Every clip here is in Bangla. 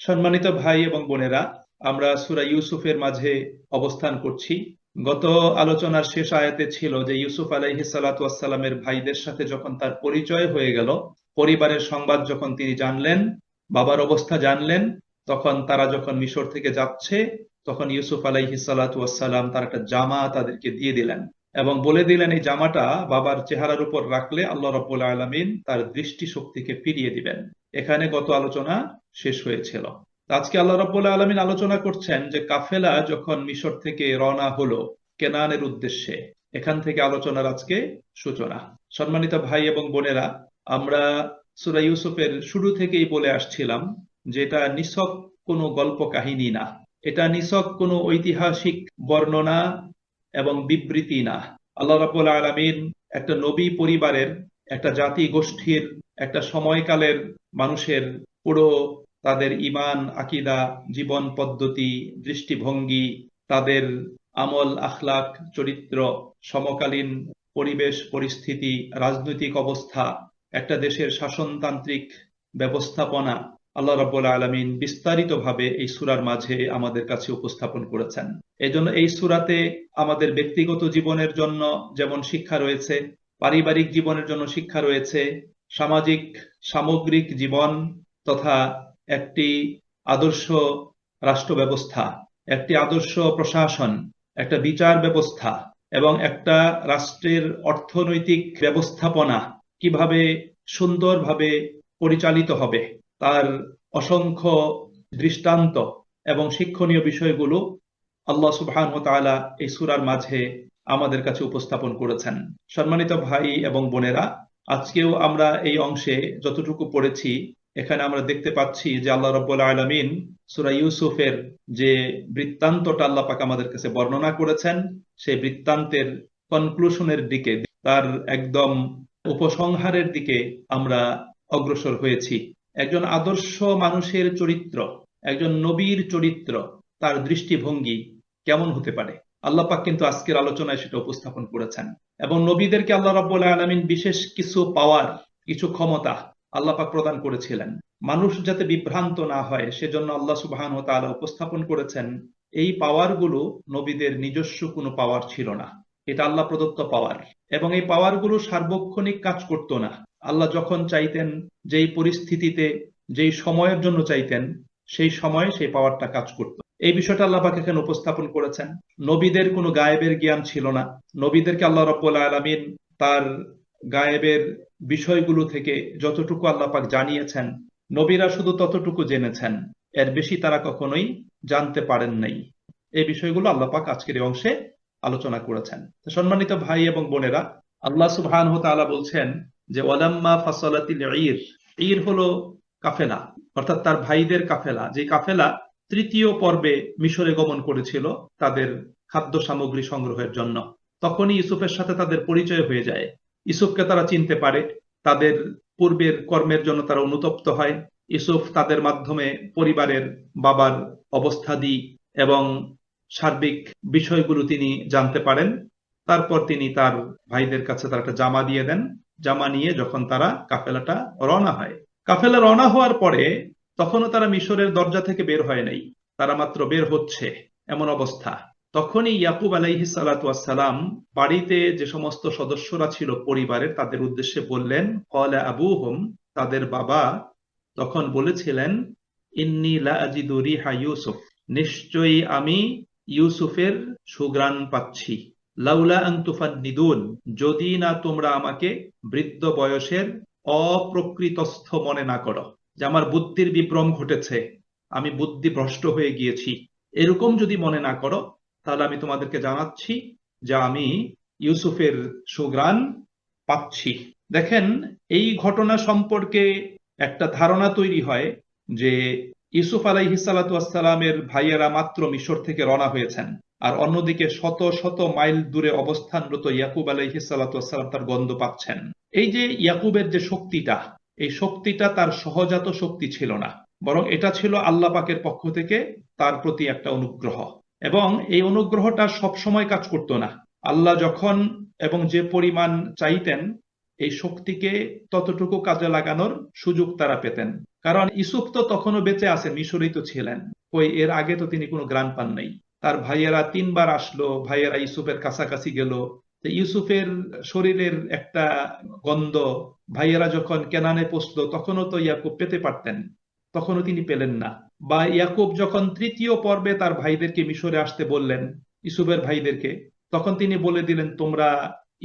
সম্মানিত ভাই এবং বোনেরা, আমরা সূরা ইউসুফের মাঝে অবস্থান করছি। গত আলোচনার শেষ আয়াতে ছিল যে ইউসুফ আলাইহিস সালাতু ওয়াস সালামের ভাইদের সাথে যখন তার পরিচয় হয়ে গেল, পরিবারের সংবাদ যখন তিনি জানলেন, বাবার অবস্থা জানলেন, তখন তারা যখন মিশর থেকে যাচ্ছে, তখন ইউসুফ আলাইহিস সালাতু ওয়াস তার একটা জামা তাদেরকে দিয়ে দিলেন। এবং বলে দিলেন, এই জামাটা বাবার চেহারার উপর রাখলে আল্লাহ রব্বুল আলমিন তার দৃষ্টি শক্তিকে ফিরিয়ে দিবেন। এখানে গত আলোচনা শেষ হয়েছিল। আজকে আল্লাহ রব্বুল আলমিন আলোচনা করছেন যে কাফেলা যখন মিশর থেকে রওনা হলো কেনানের উদ্দেশ্যে, এখান থেকে আলোচনার আজকে সূচনা। সম্মানিত ভাই এবং বোনেরা, আমরা সুরা ইউসুফের শুরু থেকেই বলে আসছিলাম যে এটা নিছক কোনো গল্প কাহিনী না। এটা নিছক কোনো ঐতিহাসিক বর্ণনা এবং বিবৃতি না। আল্লাহ রাবুল আলমিন একটা নবী পরিবারের, একটা জাতি গোষ্ঠীর, একটা সময়কালের মানুষের পুরো তাদের ইমান আকিদা, জীবন পদ্ধতি, দৃষ্টিভঙ্গি, তাদের আমল, আখলাক, চরিত্র, সমকালীন পরিবেশ, পরিস্থিতি, রাজনৈতিক অবস্থা, একটা দেশের শাসনতান্ত্রিক ব্যবস্থাপনা আল্লাহ রাব্বুল আলমিন বিস্তারিতভাবে এই সুরার মাঝে আমাদের কাছে উপস্থাপন করেছেন। এই জন্য এই সুরাতে আমাদের ব্যক্তিগত জীবনের জন্য যেমন শিক্ষা রয়েছে, পারিবারিক জীবনের জন্য শিক্ষা রয়েছে, সামাজিক, সামগ্রিক জীবন তথা একটি আদর্শ রাষ্ট্র ব্যবস্থা একটি আদর্শ প্রশাসন, একটা বিচার ব্যবস্থা এবং একটা রাষ্ট্রের অর্থনৈতিক ব্যবস্থাপনা কীভাবে সুন্দরভাবে পরিচালিত হবে তার অসংখ্য দৃষ্টান্ত এবং শিক্ষণীয় বিষয়গুলো আল্লাহ সুবহান তাআলা এই সুরার মাঝে আমাদের কাছে উপস্থাপন করেছেন। সম্মানিত ভাই এবং বোনেরা, আজকেও আমরা এই অংশে যতটুকু পড়েছি, এখানে আমরা দেখতে পাচ্ছি যে আল্লাহ রব্বুল আলমিন সুরা ইউসুফের যে বৃত্তান্তটা আল্লাহ পাক আমাদের কাছে বর্ণনা করেছেন, সেই বৃত্তান্তের কনক্লুশনের দিকে, তার একদম উপসংহারের দিকে আমরা অগ্রসর হয়েছি। একজন আদর্শ মানুষের চরিত্র, একজন নবীর চরিত্র, তার দৃষ্টিভঙ্গি কেমন হতে পারে? আল্লাহ পাক কিন্তু আজকের আলোচনায় সেটা উপস্থাপন করেছেন। এবং নবীদেরকে আল্লাহ রাব্বুল আলমিন বিশেষ কিছু পাওয়ার, কিছু ক্ষমতা আল্লাহ পাক প্রদান করেছিলেন। মানুষ যাতে বিভ্রান্ত না হয়, সেজন্য আল্লাহ সুবহান ও তাআলা উপস্থাপন করেছেন, এই পাওয়ারগুলো নবীদের নিজস্ব কোনো পাওয়ার ছিল না। এটা আল্লাহ প্রদত্ত পাওয়ার। এবং এই পাওয়ারগুলো সার্বক্ষণিক কাজ করতো না। আল্লাহ যখন চাইতেন যেই পরিস্থিতিতে, যেই সময়ের জন্য চাইতেন, সেই সময়ে সেই পাওয়ারটা কাজ করত। এই বিষয়টা আল্লাহ পাক এখানে উপস্থাপন করেছেন? নবীদের কোনো গায়েবের জ্ঞান ছিল না। নবীদেরকে আল্লাহ রব্বুল আলমিন তার গায়েবের বিষয়গুলো থেকে যতটুকু আল্লাহ পাক জানিয়েছেন, নবীরা শুধু ততটুকু জেনেছেন। এর বেশি তারা কখনোই জানতে পারেন নাই। এই বিষয়গুলো আল্লাহ পাক আজকের এই অংশে আলোচনা করেছেন। সম্মানিত ভাই এবং বোনেরা, আল্লাহ সুবহান তাআলা বলছেন যে, ওয়ালাম্মা ফাসলাতিল ঈর ঈর হলো কাফেলা, অর্থাৎ তার ভাইদের কাফেলা। যে কাফেলা তৃতীয় পর্বে মিশরে গমন করেছিল তাদের খাদ্য সামগ্রী সংগ্রহের জন্য। তখনই ইউসুফের সাথে তাদের পরিচয় হয়ে যায়। ইউসুফকে তারা চিনতে পারে। তাদের পূর্বের কর্মের জন্য তারা অনুতপ্ত হয়। ইউসুফ তাদের মাধ্যমে পরিবারের বাবার অবস্থাদি এবং সার্বিক বিষয়গুলো তিনি জানতে পারেন। তারপর তিনি তার ভাইদের কাছে তার একটা জামা দিয়ে দেন। জামা নিয়ে যখন তারা কাফেলাটা রওনা হয়। কাফেলা রওনা হওয়ার পরে তখনও তারা মিশরের দরজা থেকে বের হয় নাই। তারা মাত্র বের হচ্ছে, এমন অবস্থা। তখনই ইয়াকুব আলাইহি সালাম বাড়িতে যে সমস্ত সদস্যরা ছিল পরিবারের, তাদের উদ্দেশ্যে বললেন কলা আবু হোম তাদের বাবা তখন বলেছিলেন, ইন্নি লাজিদু রিহা ইউসুফ, নিশ্চয়ই আমি ইউসুফের সুগ্রাণ পাচ্ছি। লাউলা আন্তুফান নিদুন যদি না তোমরা আমাকে বৃদ্ধ বয়সের অপ্রকৃতস্থ মনে না করো, যে আমার বুদ্ধির বিভ্রম ঘটেছে, আমি বুদ্ধি ভ্রষ্ট হয়ে গিয়েছি, এরকম যদি মনে না করো, তাহলে আমি তোমাদেরকে জানাচ্ছি যে আমি ইউসুফের সুগ্রাণ পাচ্ছি। দেখেন, এই ঘটনা সম্পর্কে একটা ধারণা তৈরি হয় যে ইউসুফ আলাইহি সালামের ভাইয়েরা মাত্র মিশর থেকে রওনা হয়েছেন। আর অন্যদিকে শত শত মাইল দূরে অবস্থানরত ইয়াকুব আলাইহি সালাম তার গন্ধ পাচ্ছেন। এই যে ইয়াকুবের যে শক্তিটা, এই শক্তিটা তার সহজাত শক্তি ছিল না, বরং এটা ছিল আল্লাহ পাকের পক্ষ থেকে তার প্রতি একটা অনুগ্রহ। এবং এই অনুগ্রহটা সব সময় কাজ করতো না। আল্লাহ যখন এবং যে পরিমাণ চাইতেন, এই শক্তিকে ততটুকু কাজে লাগানোর সুযোগ তারা পেতেন। কারণ ইসুফ তো তখনও বেঁচে আছেন, মিশরেই তো ছিলেন। ওই এর আগে তো তিনি কোনো গ্রান পান নাই। তার ভাইয়েরা তিনবার আসলো, ভাইয়েরা ইউসুফের কাছাকাছি গেল। ইউসুফের শরীরের একটা গন্ধ, ভাইয়েরা যখন কেনানে পৌঁছলো, তখনও তো ইয়াকুব পেতে পারতেন, তখনও তিনি পেলেন না। বা ইয়াকুব যখন তৃতীয় পর্বে তার ভাইদেরকে মিশরে আসতে বললেন ইসুফের ভাইদেরকে, তখন তিনি বলে দিলেন, তোমরা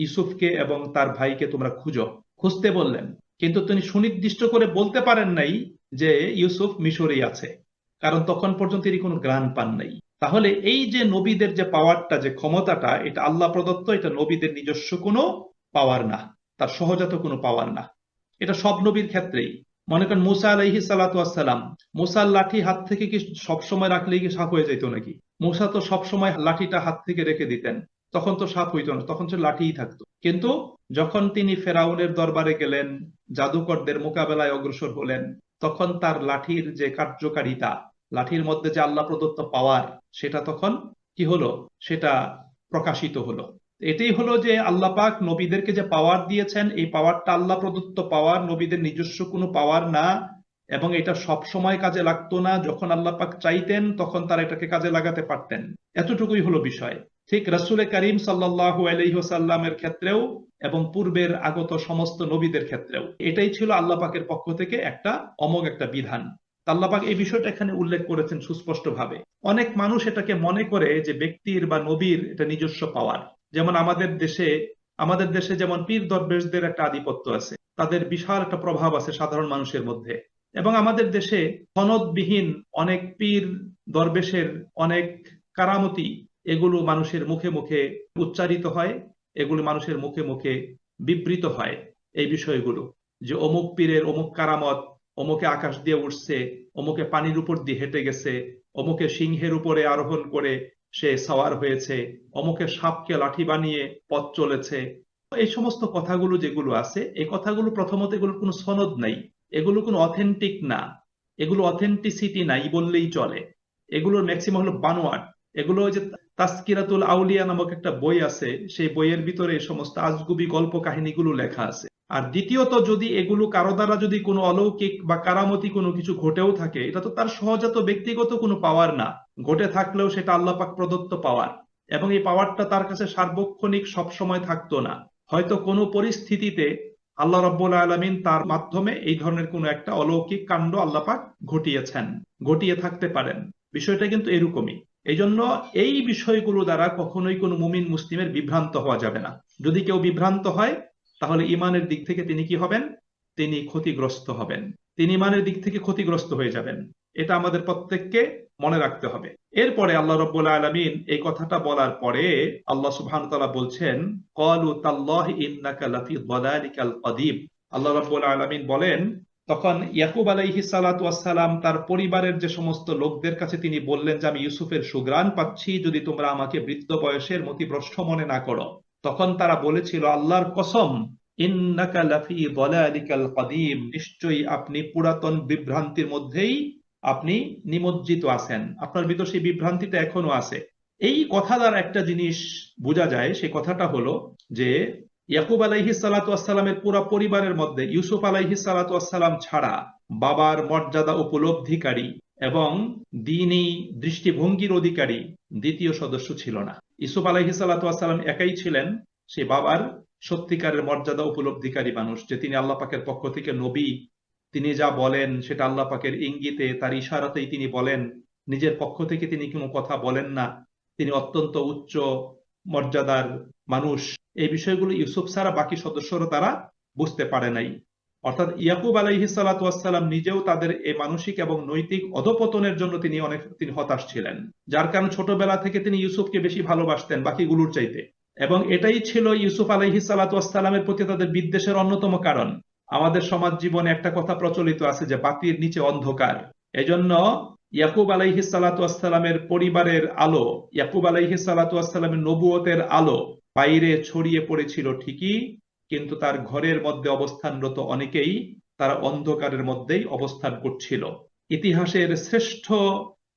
ইসুফকে এবং তার ভাইকে তোমরা খুঁজো। খুঁজতে বললেন। কিন্তু তিনি সুনির্দিষ্ট করে বলতে পারেন নাই যে ইউসুফ মিশরেই আছে, কারণ তখন পর্যন্ত তিনি কোনো গ্রান পান নাই। তাহলে এই যে নবীদের যে পাওয়ারটা, যে ক্ষমতাটা, এটা আল্লাহ প্রদত্ত, এটা নবীদের নিজস্ব কোনো পাওয়ার না। তার সহজাত কোনো পাওয়ার না। এটা সব নবীর ক্ষেত্রেই। মনে করেন মুসা আলহি সালাতাম মুসার লাঠি হাত থেকে কি সবসময় রাখলেই কি সাপ হয়ে যেত নাকি? মুসা তো সবসময় লাঠিটা হাত থেকে রেখে দিতেন। তখন তো সাপ হইতো না, তখন সে লাঠিই থাকতো। কিন্তু যখন তিনি ফেরাউনের দরবারে গেলেন, জাদুকরদের মোকাবেলায় অগ্রসর হলেন, তখন তার লাঠির যে কার্যকারিতা লাঠির মধ্যে যে আল্লাহ প্রদত্ত পাওয়ার, সেটা তখন কি হলো? সেটা প্রকাশিত হলো। এটাই হলো যে আল্লাহ পাক নবীদেরকে যে পাওয়ার দিয়েছেন, এই পাওয়ারটা আল্লাহ প্রদত্ত পাওয়ার, নবীদের নিজস্ব কোনো পাওয়ার না, এবং এটা সব সময় কাজে লাগতো না। যখন আল্লাহ পাক চাইতেন, তখন তারা এটাকে কাজে লাগাতে পারতেন। এতটুকুই হলো বিষয়। ঠিক রসুলে করিম সাল্লাহ আলহিহাসাল্লামের ক্ষেত্রেও এবং পূর্বের আগত সমস্ত নবীদের ক্ষেত্রেও এটাই ছিল আল্লাহ পাকের পক্ষ থেকে একটা অমোঘ একটা বিধান। আল্লাপাক এই বিষয়টা এখানে উল্লেখ করেছেন সুস্পষ্টভাবে। অনেক মানুষ এটাকে মনে করে যে ব্যক্তির বা নবীর এটা নিজস্ব পাওয়ার। যেমন আমাদের দেশে আমাদের দেশে যেমন পীর দরবেশদের একটা আধিপত্য আছে, তাদের বিশাল একটা প্রভাব আছে সাধারণ মানুষের মধ্যে। এবং আমাদের দেশে সনদবিহীন অনেক পীর দরবেশের অনেক কারামতি, এগুলো মানুষের মুখে মুখে উচ্চারিত হয়, এগুলো মানুষের মুখে মুখে বিবৃত হয় এই বিষয়গুলো। যে অমুক পীরের অমুক কারামত অমুকে আকাশ দিয়ে উঠছে অমুকে পানির উপর দিয়ে হেঁটে গেছে, অমুকে সিংহের উপরে আরোহণ করে সে সওয়ার হয়েছে, অমুকে সাপকে লাঠি বানিয়ে পথ চলেছে। এই সমস্ত কথাগুলো যেগুলো আছে, এই কথাগুলো প্রথমত এগুলোর কোনো সনদ নাই, এগুলো কোনো অথেন্টিক না। এগুলো অথেন্টিসিটি নাই বললেই চলে। এগুলোর ম্যাক্সিমাম হলো বানোয়াট। এগুলো যে তাস্কিরাতুল আউলিয়া নামক একটা বই আছে, সেই বইয়ের ভিতরে সমস্ত আজগুবি গল্প কাহিনীগুলো লেখা আছে। আর দ্বিতীয়ত যদি এগুলো কারও দ্বারা যদি কোনো অলৌকিক বা কারামতি কোনো কিছু ঘটেও থাকে, এটা তো তার সহজাত ব্যক্তিগত কোনো পাওয়ার না। ঘটে থাকলেও সেটা আল্লাহ পাক প্রদত্ত পাওয়ার এবং এই পাওয়ারটা তার কাছে সার্বক্ষণিক সবসময় থাকতো না। হয়তো কোনো পরিস্থিতিতে আল্লাহ রব্বুল আলমিন তার মাধ্যমে এই ধরনের কোনো একটা অলৌকিক কাণ্ড আল্লাহ পাক ঘটিয়েছেন, ঘটিয়ে থাকতে পারেন। বিষয়টা কিন্তু এরকমই। এই জন্য এই বিষয়গুলো দ্বারা কখনোই কোনো মুমিন মুসলিমের বিভ্রান্ত হওয়া যাবে না। যদি কেউ বিভ্রান্ত হয় তাহলে ইমানের দিক থেকে তিনি কি হবেন? তিনি ক্ষতিগ্রস্ত হবেন। তিনি ইমানের দিক থেকে ক্ষতিগ্রস্ত হয়ে যাবেন। এটা আমাদের প্রত্যেককে মনে রাখতে হবে। এরপরে আল্লাহ রব্বুল আলমিন এই কথাটা বলার পরে আল্লাহ সুবহান তালা বলছেন কলু তাল্লাহ ইন্নাকা লাফি আল্লাহ রব্বুল আলমিন বলেন, তখন ইয়াকুব আলাইহি সালাম তার পরিবারের যে সমস্ত লোকদের কাছে তিনি বললেন যে, আমি ইউসুফের সুগ্রাণ পাচ্ছি, যদি তোমরা আমাকে বৃদ্ধ বয়সের মতিভ্রষ্ট মনে না করো। তখন তারা বলেছিল, আল্লাহর কসম নিশ্চয়ই আপনি পুরাতন বিভ্রান্তির মধ্যেই আপনি নিমজ্জিত আছেন। আপনার ভিতর সেই বিভ্রান্তিটা এখনও আছে। এই কথা দ্বারা একটা জিনিস বোঝা যায়, সেই কথাটা হলো যে, ইয়াকুব আলাইহি সালাতামের পুরো পরিবারের মধ্যে, ইউসুফ আলাইহি সালাতাম ছাড়া বাবার মর্যাদা উপলব্ধিকারী এবং দিনই দৃষ্টিভঙ্গির অধিকারী দ্বিতীয় সদস্য ছিল না। ইসুফ আলাইহি সালাতাম একাই ছিলেন সে বাবার সত্যিকারের মর্যাদা উপলব্ধিকারী মানুষ, যে তিনি আল্লাহ পাকের পক্ষ থেকে নবী। তিনি যা বলেন সেটা আল্লাহ পাকের ইঙ্গিতে, তার ইশারাতেই তিনি বলেন। নিজের পক্ষ থেকে তিনি কোনো কথা বলেন না। তিনি অত্যন্ত উচ্চ মর্যাদার মানুষ। এই বিষয়গুলো ইউসুফ ছাড়া বাকি সদস্যরা তারা বুঝতে পারে নাই। অর্থাৎ ইয়াকুব আলাইহি সালাতাম নিজেও তাদের এই মানসিক এবং নৈতিক অধপতনের জন্য তিনি অনেক, তিনি হতাশ ছিলেন। যার কারণ ছোটবেলা থেকে তিনি ইউসুফকে বেশি ভালোবাসতেন বাকিগুলোর চাইতে। এবং এটাই ছিল ইউসুফ আলাইহি সালাতামের প্রতি তাদের বিদ্বেষের অন্যতম কারণ। আমাদের সমাজ জীবনে একটা কথা প্রচলিত আছে যে, বাতির নিচে অন্ধকার। এজন্য ইয়াকুব আলাইহি সালাতামের পরিবারের আলো, ইয়াকুব আলাইহি সালাতামের নবুয়তের আলো বাইরে ছড়িয়ে পড়েছিল ঠিকই। কিন্তু তার ঘরের মধ্যে অবস্থানরত অনেকেই তারা অন্ধকারের মধ্যেই অবস্থান করছিল। ইতিহাসের শ্রেষ্ঠ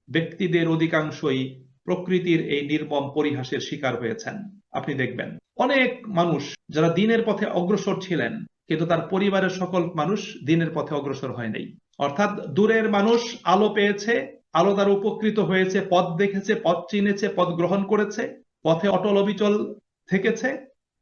ব্যক্তিদের অধিকাংশই প্রকৃতির এই নির্মম পরিহাসের শিকার হয়েছেন। আপনি দেখবেন, অনেক মানুষ যারা দিনের পথে অগ্রসর ছিলেন, কিন্তু তার পরিবারের সকল মানুষ দিনের পথে অগ্রসর হয় নাই। অর্থাৎ দূরের মানুষ আলো পেয়েছে, আলো দ্বারা উপকৃত হয়েছে, পথ দেখেছে, পথ চিনেছে, পথ গ্রহণ করেছে, পথে অটল অবিচল থেকেছে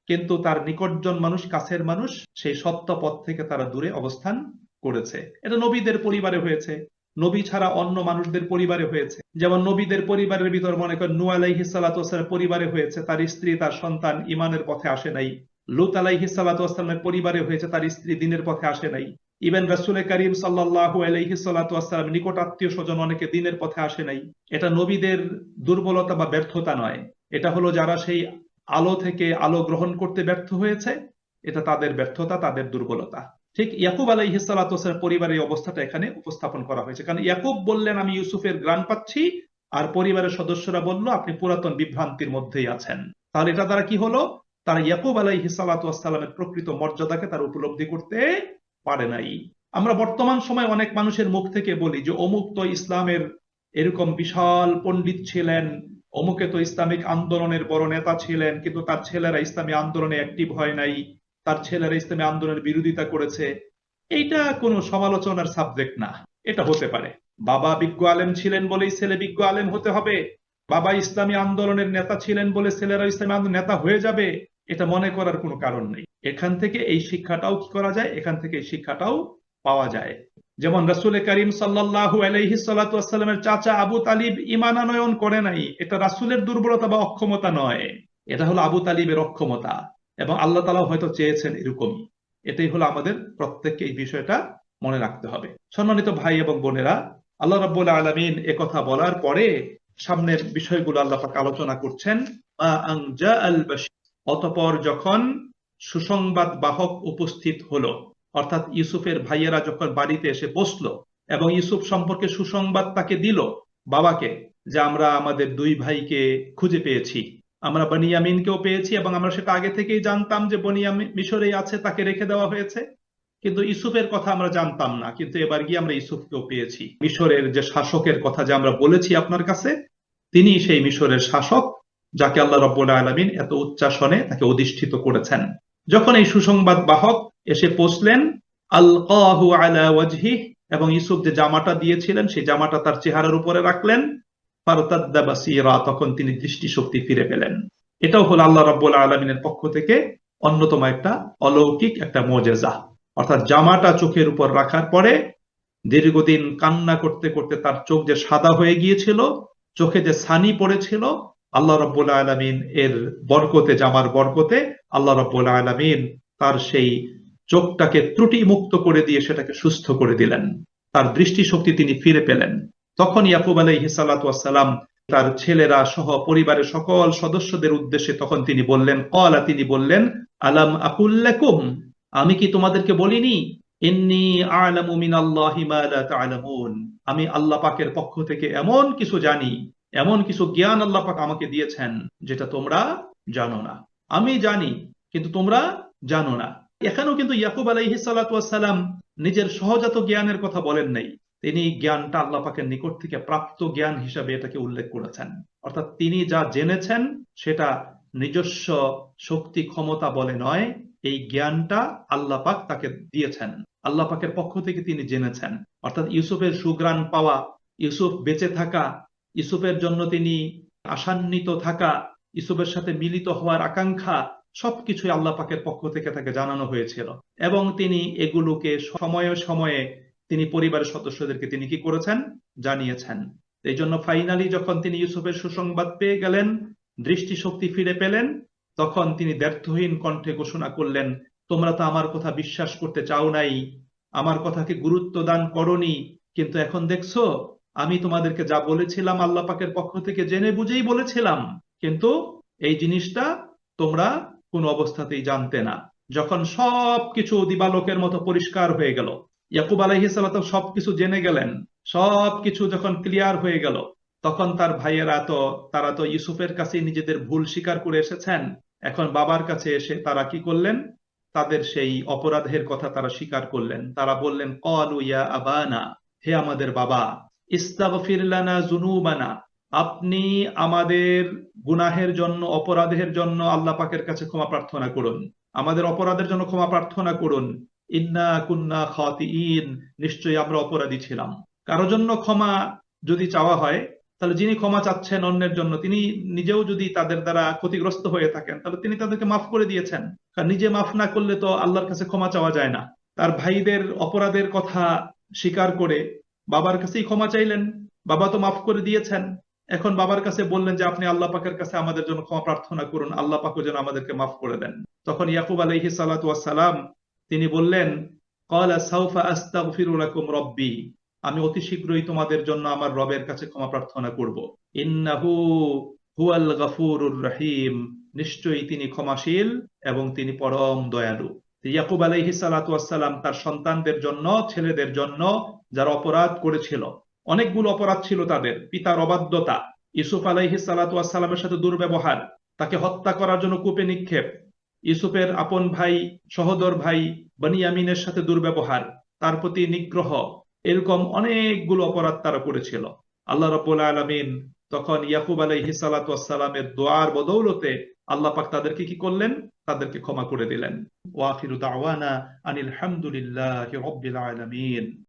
কিন্তু তার নিকটজন মানুষ, কাছের মানুষ সেই সত্য পথ থেকে তারা দূরে অবস্থান করেছে। এটা নবীদের পরিবারে হয়েছে। নবী ছাড়া অন্য মানুষদের পরিবারে হয়েছে। যেমন নবীদের পরিবারের ভিতর মনে করেন নু আলাইহিসালামের পরিবারে হয়েছে, তার স্ত্রী, তার সন্তান ইমানের পথে আসে নাই। লুত আলাইহিসালামের পরিবারে হয়েছে, তার স্ত্রী দিনের পথে আসে নাই। ইভেন রাসুল করিম সাল্লাহু আলাইহিসাল্লাম নিকট আত্মীয় স্বজন অনেকে দিনের পথে আসে নাই। এটা নবীদের দুর্বলতা বা ব্যর্থতা নয়। এটা হলো যারা সেই আলো থেকে আলো গ্রহণ করতে ব্যর্থ হয়েছে, এটা তাদের ব্যর্থতা, তাদের দুর্বলতা। ঠিক ইয়াকুব আলাই আলাইহিসালামের পরিবারের অবস্থাটা এখানে উপস্থাপন করা হয়েছে। কারণ ইয়াকুব বললেন, আমি ইউসুফের গ্রান পাচ্ছি আর পরিবারের সদস্যরা বলল, আপনি পুরাতন বিভ্রান্তির মধ্যেই আছেন। তাহলে এটা দ্বারা কি হলো? তারা ইয়াকুব আলাইহিসালামের প্রকৃত মর্যাদাকে তারা উপলব্ধি করতে পারে নাই। আমরা বর্তমান সময় অনেক মানুষের মুখ থেকে বলি যে, অমুক তো ইসলামের এরকম বিশাল পণ্ডিত ছিলেন অমুকে তো ইসলামিক আন্দোলনের বড় নেতা ছিলেন, কিন্তু তার ছেলেরা ইসলামী আন্দোলনে অ্যাক্টিভ হয় নাই, তার ছেলেরা ইসলামী আন্দোলনের বিরোধিতা করেছে। এইটা কোনো সমালোচনার সাবজেক্ট না, এটা হতে পারে। বাবা বিজ্ঞ আলেম ছিলেন বলেই ছেলে বিজ্ঞ আলেম হতে হবে, বাবা ইসলামী আন্দোলনের নেতা ছিলেন বলে ছেলেরা ইসলামী আন্দোলন নেতা হয়ে যাবে, এটা মনে করার কোনো কারণ নেই। এখান থেকে এই শিক্ষাটাও কি করা যায়, এখান থেকে এই শিক্ষাটাও পাওয়া যায়। যেমন রাসুল করিম সাল্লাহু আলহি সাল্লামের চাচা আবু তালিব ইমানানয়ন করে নাই। এটা রাসুলের দুর্বলতা বা অক্ষমতা নয়। এটা হলো আবু তালিবের অক্ষমতা এবং আল্লাহ তালা হয়তো চেয়েছেন এরকমই। এটাই হলো আমাদের প্রত্যেককে এই বিষয়টা মনে রাখতে হবে। সম্মানিত ভাই এবং বোনেরা, আল্লাহ রব্বুল আলমিন কথা বলার পরে সামনের বিষয়গুলো আল্লাহ পাক আলোচনা করছেন অতপর যখন সুসংবাদ বাহক উপস্থিত হলো অর্থাৎ ইউসুফের ভাইয়েরা যখন বাড়িতে এসে বসল এবং ইউসুফ সম্পর্কে সুসংবাদ তাকে দিল, বাবাকে, যে আমরা আমাদের দুই ভাইকে খুঁজে পেয়েছি। আমরা বনিয়ামিনকেও পেয়েছি এবং আমরা সেটা আগে থেকেই জানতাম যে বনিয়ামিন মিশরেই আছে, তাকে রেখে দেওয়া হয়েছে। কিন্তু ইসুফের কথা আমরা জানতাম না, কিন্তু এবার গিয়ে আমরা ইসুফকেও পেয়েছি। মিশরের যে শাসকের কথা যে আমরা বলেছি আপনার কাছে, তিনি সেই মিশরের শাসক, যাকে আল্লাহ রব্বুল আলমিন এত উচ্চাসনে তাকে অধিষ্ঠিত করেছেন। যখন এই সুসংবাদ বাহক এসে পৌঁছলেন, আল্লাহু আলা ওয়াজহি, এবং ইসুফ যে জামাটা দিয়েছিলেন, সেই জামাটা তার চেহারার উপরে রাখলেন। তখন তিনি দৃষ্টিশক্তি ফিরে পেলেন। এটাও হলো আল্লাহ রাব্বুল আলমিনের পক্ষ থেকে অন্যতম একটা অলৌকিক একটা মজেজা। অর্থাৎ জামাটা চোখের উপর রাখার পরে দীর্ঘদিন কান্না করতে করতে তার চোখ যে সাদা হয়ে গিয়েছিল, চোখে যে সানি পড়েছিল, আল্লাহ রব্বুল আলমিন এর বরকতে, জামার বরকতে আল্লাহ রব্বুল আলমিন তার সেই চোখটাকে ত্রুটি মুক্ত করে দিয়ে সেটাকে সুস্থ করে দিলেন। তার দৃষ্টিশক্তি তিনি ফিরে পেলেন। তখন ইয়াকুব আলাইহি সালাম তার ছেলেরা সহ পরিবারের সকল সদস্যদের উদ্দেশ্যে তখন তিনি বললেন কলা তিনি বললেন, আলাম আকুল্লাকুম আমি কি তোমাদেরকে বলিনি? আমি আল্লাহ পাকের পক্ষ থেকে এমন কিছু জানি, এমন কিছু জ্ঞান আল্লাহ পাক আমাকে দিয়েছেন, যেটা তোমরা জানো না। আমি জানি, কিন্তু তোমরা জানো না। এখানেও কিন্তু ইয়াকুব আলাইহি সালাম নিজের সহজাত জ্ঞানের কথা বলেন নাই। তিনি জ্ঞানটা আল্লাহ পাকের নিকট থেকে প্রাপ্ত জ্ঞান হিসাবে এটাকে উল্লেখ করেছেন। অর্থাৎ তিনি যা জেনেছেন, সেটা নিজস্ব শক্তি, ক্ষমতা বলে নয়। এই জ্ঞানটা আল্লাহ পাক তাকে দিয়েছেন। আল্লাহ পাকের পক্ষ থেকে তিনি জেনেছেন। অর্থাৎ ইউসুফের সুগ্রাণ পাওয়া, ইউসুফ বেঁচে থাকা, ইউসুফের জন্য তিনি আশান্বিত থাকা, ইউসুফের সাথে মিলিত হওয়ার আকাঙ্ক্ষা সবকিছুই আল্লাহ পাকের পক্ষ থেকে তাকে জানানো হয়েছিল। এবং তিনি এগুলোকে সময়ে সময়ে তিনি পরিবারের সদস্যদেরকে তিনি কি করেছেন? জানিয়েছেন। এই জন্য ফাইনালি যখন তিনি ইউসুফের সুসংবাদ পেয়ে গেলেন, দৃষ্টিশক্তি ফিরে পেলেন, তখন তিনি ব্যর্থহীন কণ্ঠে ঘোষণা করলেন, তোমরা তো আমার কথা বিশ্বাস করতে চাও নাই, আমার কথাকে গুরুত্ব দান করনি, কিন্তু এখন দেখছ, আমি তোমাদেরকে যা বলেছিলাম আল্লাহ পাকের পক্ষ থেকে জেনে বুঝেই বলেছিলাম, কিন্তু এই জিনিসটা তোমরা কোন অবস্থাতেই জানতে না। যখন সবকিছু দিবালোকের মতো পরিষ্কার হয়ে গেল, ইয়াকুব আলহিসাল্লাম সবকিছু জেনে গেলেন, সবকিছু যখন ক্লিয়ার হয়ে গেল, তখন তার ভাইয়েরা তো, তারা তো ইউসুফের কাছে নিজেদের ভুল স্বীকার করে এসেছেন, এখন বাবার কাছে এসে তারা কি করলেন? তাদের সেই অপরাধের কথা তারা স্বীকার করলেন। তারা বললেন, কলু ইয়া আবানা, হে আমাদের বাবা, ইস্তাগফির জুনুবানা আপনি আমাদের গুনাহের জন্য, অপরাধের জন্য আল্লাহ পাকের কাছে ক্ষমা প্রার্থনা করুন। আমাদের অপরাধের জন্য ক্ষমা প্রার্থনা করুন। ইন্না কুন্না খাতিইন নিশ্চয়ই আমরা অপরাধী ছিলাম। কারও জন্য ক্ষমা যদি চাওয়া হয়, তাহলে যিনি ক্ষমা চাচ্ছেন অন্যের জন্য, তিনি নিজেও যদি তাদের দ্বারা ক্ষতিগ্রস্ত হয়ে থাকেন, তাহলে তিনি তাদেরকে মাফ করে দিয়েছেন। কারণ নিজে মাফ না করলে তো আল্লাহর কাছে ক্ষমা চাওয়া যায় না। তার ভাইদের অপরাধের কথা স্বীকার করে বাবার কাছেই ক্ষমা চাইলেন, বাবা তো মাফ করে দিয়েছেন। এখন বাবার কাছে বললেন যে, আপনি আল্লাহ পাকের কাছে আমাদের জন্য ক্ষমা প্রার্থনা করুন। আল্লাহ পাকও যেন আমাদেরকে মাফ করে দেন। তখন ইয়াকুব সালাতু সালাম তিনি বললেন রব্বি, আমি অতি শীঘ্রই তোমাদের জন্য আমার রবের কাছে ক্ষমা প্রার্থনা করব। ইন্নাহু হুয়াল গাফুরুর রহিম, নিশ্চয়ই তিনি ক্ষমাশীল এবং তিনি পরম দয়ালু। ইয়াকুব সালাতু সালাম তার সন্তানদের জন্য, ছেলেদের জন্য যারা অপরাধ করেছিল অনেকগুলো অপরাধ ছিল তাদের। পিতার অবাধ্যতা, ইউসুফ আলাইহি সালাতু সালামের সাথে দুর্ব্যবহার, তাকে হত্যা করার জন্য কূপে নিক্ষেপ, ইউসুফের আপন ভাই, সহদর ভাই বনিয়ামিনের সাথে দুর্ব্যবহার, তার প্রতি নিগ্রহ, এরকম অনেকগুলো অপরাধ তারা করেছিল। আল্লাহ রব্বুল আলমিন তখন ইয়াকুব আলাইহি সালাতু সালামের দোয়ার বদৌলতে আল্লাহ পাক তাদেরকে কি করলেন? তাদেরকে ক্ষমা করে দিলেন। ওয়াফিরু দাওয়ানা আনিল হামদুলিল্লাহি রাব্বিল আলামিন।